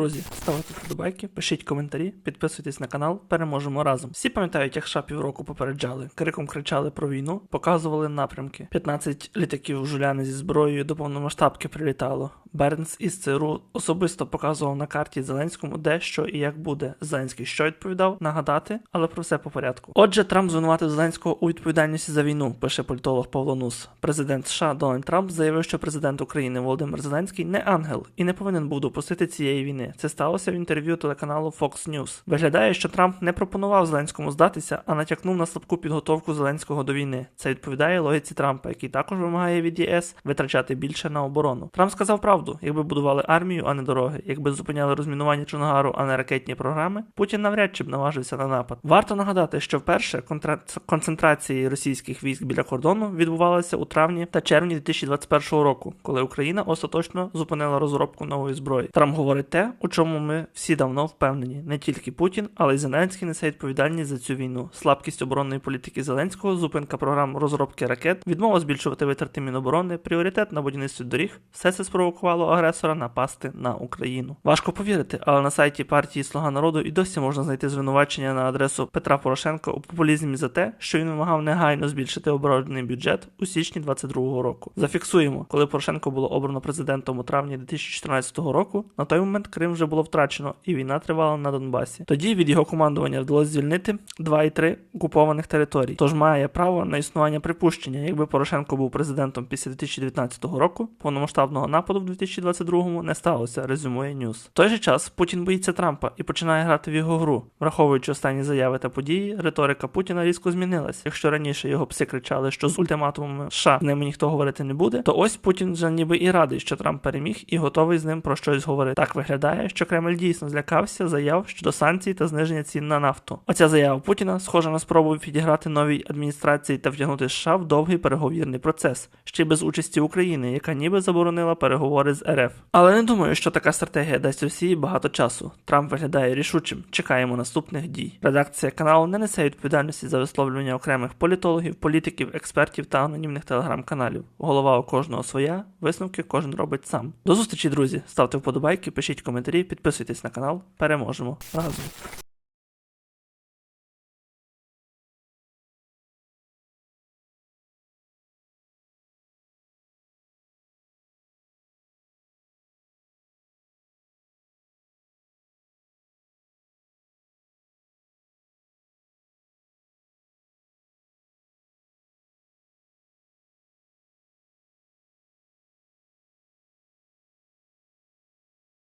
друзі, ставте вподобайки, пишіть коментарі, підписуйтесь на канал, переможемо разом. Всі пам'ятають, як США півроку попереджали, криком кричали про війну, показували напрямки. 15 літаків жуляни зі зброєю до повномасштабки прилітало. Бернс із ЦРУ особисто показував на карті Зеленському, де що і як буде. Зеленський що відповідав, нагадати, але про все по порядку. Отже, Трамп звинуватив Зеленського у відповідальності за війну, пише політолог Павло Нус. Президент США Дональд Трамп заявив, що президент України Володимир Зеленський не ангел і не повинен був допустити цієї війни. Це сталося в інтерв'ю телеканалу Fox News. Виглядає, що Трамп не пропонував Зеленському здатися, а натякнув на слабку підготовку Зеленського до війни. Це відповідає логіці Трампа, який також вимагає від ЄС витрачати більше на оборону. Трамп сказав правду: якби будували армію, а не дороги, якби зупиняли розмінування Чонгару, а не ракетні програми, Путін навряд чи б наважився на напад. Варто нагадати, що вперше концентрації російських військ біля кордону відбувалася у травні та червні 2021 року, коли Україна остаточно зупинила розробку нової зброї. Трамп говорить те, у чому ми всі давно впевнені. Не тільки Путін, але й Зеленський несе відповідальність за цю війну. Слабкість оборонної політики Зеленського, зупинка програм розробки ракет, відмова збільшувати витрати Міноборони, пріоритет на будівництві доріг. Все це спровокувало агресора напасти на Україну. Важко повірити, але на сайті партії Слуга народу і досі можна знайти звинувачення на адресу Петра Порошенка у популізмі за те, що він вимагав негайно збільшити оборонний бюджет у січні 22-го року. Зафіксуємо, коли Порошенко було обрано президентом у травні 2014 року. На той момент Крим вже було втрачено, і війна тривала на Донбасі. Тоді від його командування вдалося звільнити 2,3 окупованих територій. Тож має право на існування припущення, якби Порошенко був президентом після 2019 року, повномасштабного нападу в 2022 не сталося. Резюмує Ньюс. В той же час Путін боїться Трампа і починає грати в його гру, враховуючи останні заяви та події, риторика Путіна різко змінилась. Якщо раніше його пси кричали, що з ультиматумами США з ними ніхто говорити не буде, то ось Путін вже ніби і радий, що Трамп переміг і готовий з ним про щось говорити. Так виглядає, що Кремль дійсно злякався заяв щодо санкцій та зниження цін на нафту. Оця заява Путіна схожа на спробу підіграти новій адміністрації та втягнути США в довгий переговірний процес, ще без участі України, яка ніби заборонила переговори з РФ. Але не думаю, що така стратегія дасть Росії багато часу. Трамп виглядає рішучим. Чекаємо наступних дій. Редакція каналу не несе відповідальності за висловлювання окремих політологів, політиків, експертів та анонімних телеграм-каналів. Голова у кожного своя, висновки кожен робить сам. До зустрічі, друзі. Ставте вподобайки, пишіть коментарі, підписуйтесь на канал. Переможемо разом.